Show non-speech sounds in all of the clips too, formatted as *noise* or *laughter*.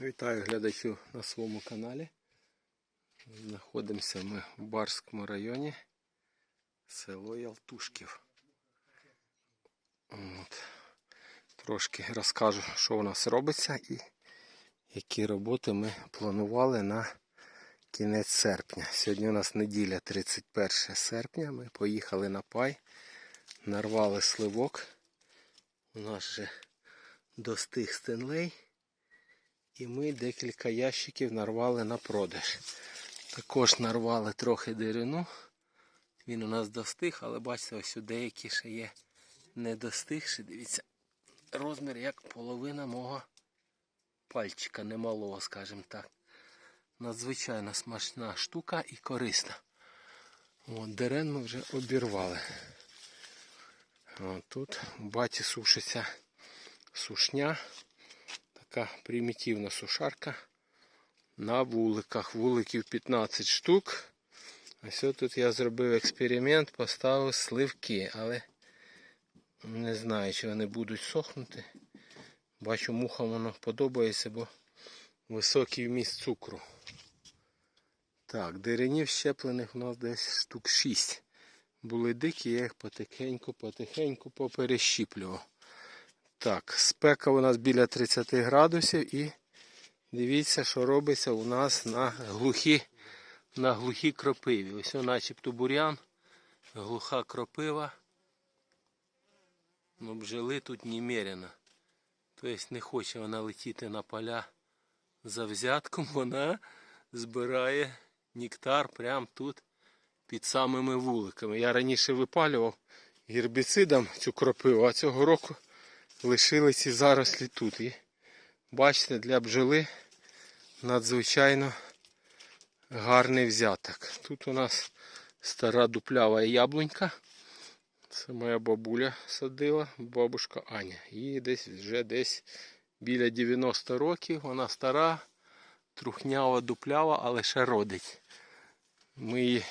Вітаю глядачів на своєму каналі. Знаходимося ми в Барському районі, село Ялтушків. От. Трошки розкажу, що у нас робиться і які роботи ми планували на кінець серпня. Сьогодні у нас неділя 31 серпня. Ми поїхали на пай, нарвали сливок. У нас вже достиг стенлей. І ми декілька ящиків нарвали на продаж. Також нарвали трохи дерину. Він у нас достиг, але бачите, ось у деякі ще є не достигші. Дивіться, розмір як половина мого пальчика, немалого, скажімо так. Надзвичайно смачна штука і корисна. От, дерен ми вже обірвали. От тут у баті сушиться сушня така примітивна сушарка на вуликах. Вуликів 15 штук. Ось тут я зробив експеримент, поставив сливки, але не знаю, чи вони будуть сохнути. Бачу, мухам воно подобається, бо високий вміст цукру. Так, деренів щеплених у нас десь штук 6. Були дикі, я їх потихеньку-потихеньку поперещіплював. Так, спека у нас біля 30 градусів і дивіться, що робиться у нас на глухі, на глухі кропиві. Ось начебто бурян, глуха кропива. Ну, бджоли тут немерено. Тобто не хоче вона летіти на поля за взятком, *laughs* вона збирає нектар прямо тут під самими вуликами. Я раніше випалював гербіцидом цю кропиву, а цього року лишили ці зарослі тут. І бачите, для бджоли надзвичайно гарний взяток. Тут у нас стара дуплява яблунька. Це моя бабуля садила, бабушка Аня. Їй десь вже десь біля 90 років. Вона стара, трухнява, дуплява, але ще родить. Ми її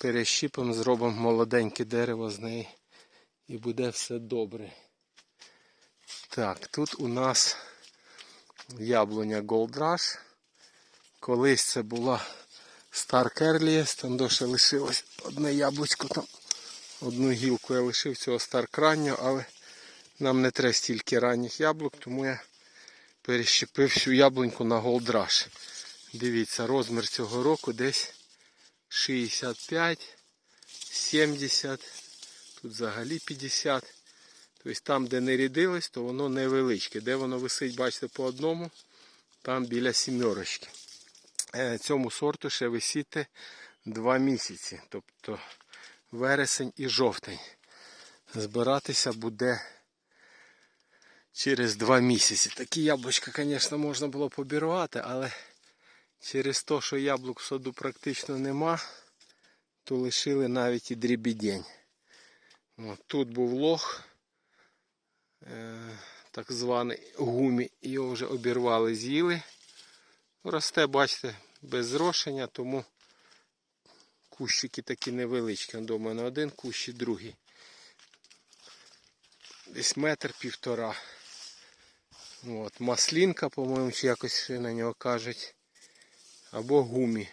перещіпимо, зробимо молоденьке дерево з неї і буде все добре. Так, тут у нас яблуня Gold Rush. Колись це була Star Carlies, там доше лишилось одне яблучко, там одну гілку я лишив цього Star Кранню, але нам не треба стільки ранніх яблук, тому я перещепив всю яблуньку на Gold Rush. Дивіться, розмір цього року десь 65, 70, тут взагалі 50. Тобто там, де не рідилось, то воно невеличке. Де воно висить, бачите, по одному, там біля сімерочки. Е, Цьому сорту ще висіти 2 місяці, тобто вересень і жовтень. Збиратися буде через 2 місяці. Такі яблучка, звісно, можна було побірвати, але через те, що яблук в саду практично нема, то лишили навіть і дрібідень. Тут був лох так званий гумі, його вже обірвали, з'їли. Росте, бачите, без зрошення, тому кущики такі невеличкі. До мене один кущ і другий. Десь метр півтора. От, Маслінка, по-моєму, чи якось на нього кажуть. Або гумі.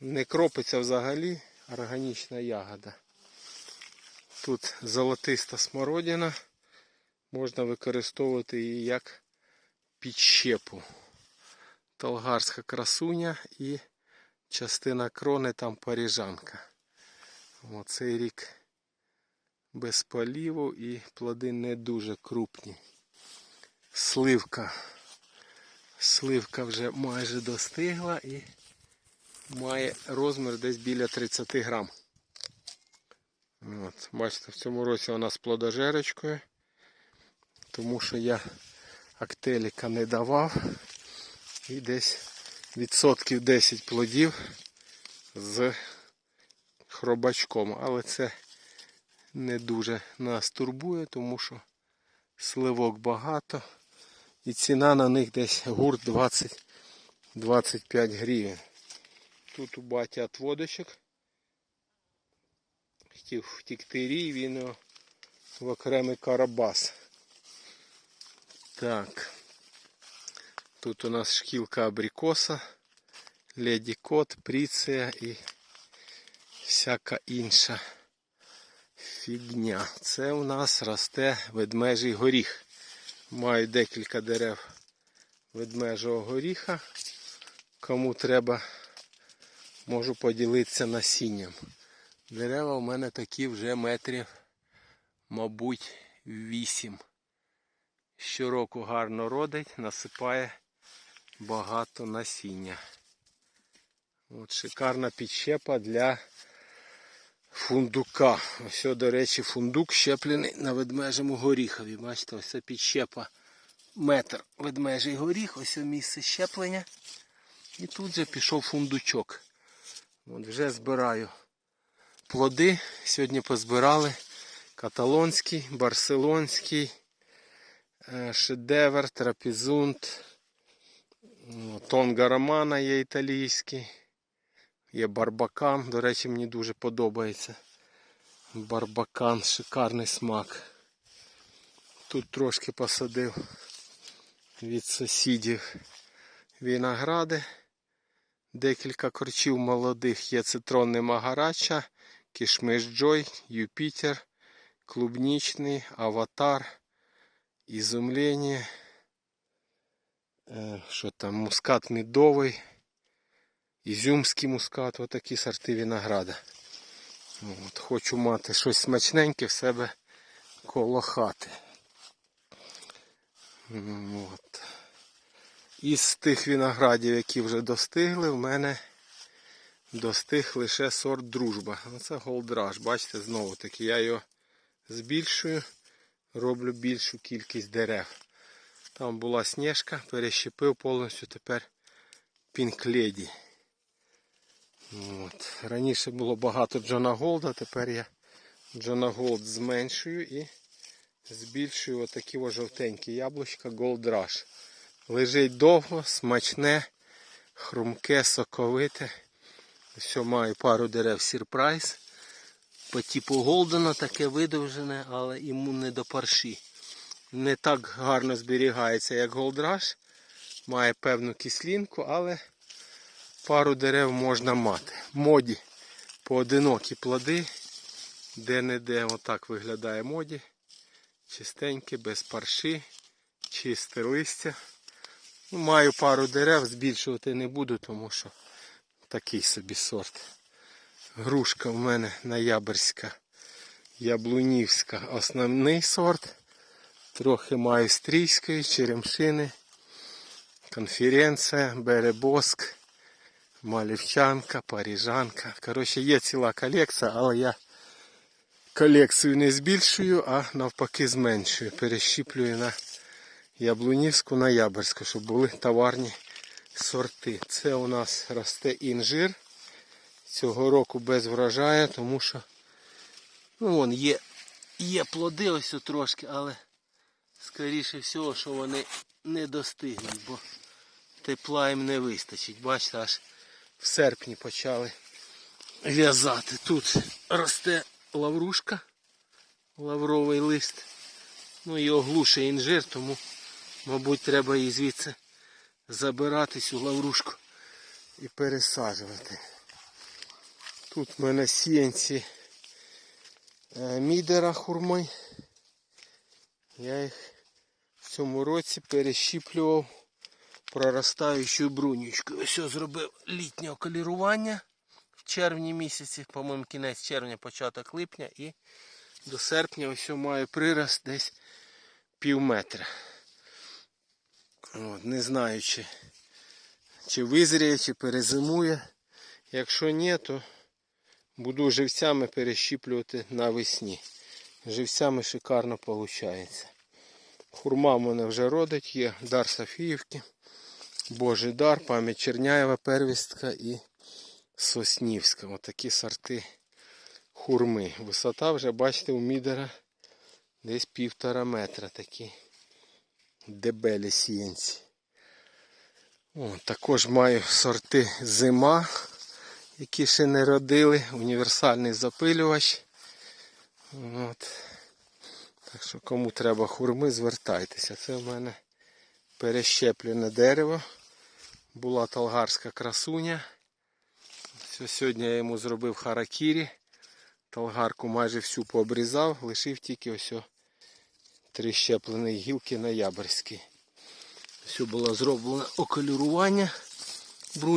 Не кропиться взагалі, органічна ягода. Тут золотиста смородина можна використовувати її як підщепу. Толгарська красуня і частина крони там паріжанка. Оцей рік без поліву і плоди не дуже крупні. Сливка. Сливка вже майже достигла і має розмір десь біля 30 грам. От, Бачите, в цьому році вона з плодожерочкою тому що я актеліка не давав і десь відсотків 10 плодів з хробачком. Але це не дуже нас турбує, тому що сливок багато і ціна на них десь гурт 20-25 гривень. Тут у батя отводочок. Хотів втікти рій, він в окремий карабас. Так. Тут у нас шкілка абрикоса, леді кот, пріція і всяка інша фігня. Це у нас росте ведмежий горіх. Маю декілька дерев ведмежого горіха. Кому треба, можу поділитися насінням. Дерева у мене такі вже метрів, мабуть, вісім. Щороку гарно родить, насипає багато насіння. От шикарна підщепа для фундука. Ось, до речі, фундук щеплений на ведмежому горіхові. Бачите, ось це підщепа метр ведмежий горіх, ось місце щеплення. І тут же пішов фундучок. От вже збираю плоди. Сьогодні позбирали каталонський, барселонський, шедевр, трапезунт, ну, тонга романа є італійський. Є барбакан, до речі, мені дуже подобається. Барбакан, шикарний смак. Тут трошки посадив від сусідів виногради. Декілька корчів молодих є цитронний магарача, кішмиш Джой, Юпітер, клубнічний, аватар, ізумлення. Що там, мускат медовий, ізюмський мускат, отакі сорти винограда. От, хочу мати щось смачненьке в себе коло хати. От. Із тих виноградів, які вже достигли, в мене достиг лише сорт дружба. Ну, Це голдраж. Бачите, знову таки, я його збільшую, роблю більшу кількість дерев. Там була сніжка, перещепив повністю тепер пінкледі. От. Раніше було багато Джона Голда, тепер я Джона Голд зменшую і збільшую отакі ось жовтенькі яблучка Gold Rush. Лежить довго, смачне, хрумке, соковите. Все, маю пару дерев сірпрайз. По типу Голдена таке видовжене, але йому не до парші. Не так гарно зберігається, як Rush. Має певну кислинку, але пару дерев можна мати. Моді поодинокі плоди. Де-не-де отак виглядає моді. Чистеньке, без парші, чисте листя. Ну, Маю пару дерев, збільшувати не буду, тому що такий собі сорт. Грушка в мене ноябрьська, яблунівська. Основний сорт. Трохи маю черемшини, конференція, беребоск, малівчанка, паріжанка. Коротше, є ціла колекція, але я колекцію не збільшую, а навпаки зменшую. Перещіплюю на Яблунівську ноябрьську, щоб були товарні сорти. Це у нас росте інжир. Цього року без врожаю, тому що ну, вон, є, є плоди ось трошки, але скоріше всього, що вони не достигнуть, бо тепла їм не вистачить. Бачите, аж в серпні почали в'язати. Тут росте лаврушка, лавровий лист. Ну і оглушує інжир, тому, мабуть, треба її звідси забирати цю лаврушку і пересаджувати. Тут в мене сіянці е, мідера хурми. Я їх в цьому році перещіплював проростаючою брунючкою. Ось я зробив літнє околірування в червні місяці, по-моєму, кінець червня, початок липня і до серпня ось маю прирост десь пів метра. От, не знаю, чи, чи визріє, чи перезимує. Якщо ні, то буду живцями перещіплювати навесні. Живцями шикарно виходить. Хурма в мене вже родить, є дар Софіївки, Божий дар, пам'ять Черняєва, первістка і Соснівська. Отакі сорти хурми. Висота вже, бачите, у мідера десь півтора метра такі дебелі сіянці. О, також маю сорти зима, які ще не родили. Універсальний запилювач. От. Так що кому треба хурми, звертайтеся. Це в мене перещеплене дерево. Була талгарська красуня. Все, сьогодні я йому зробив харакірі. Талгарку майже всю пообрізав, лишив тільки ось три щеплені гілки ноябрьські. Все було зроблено околюрування. Брунь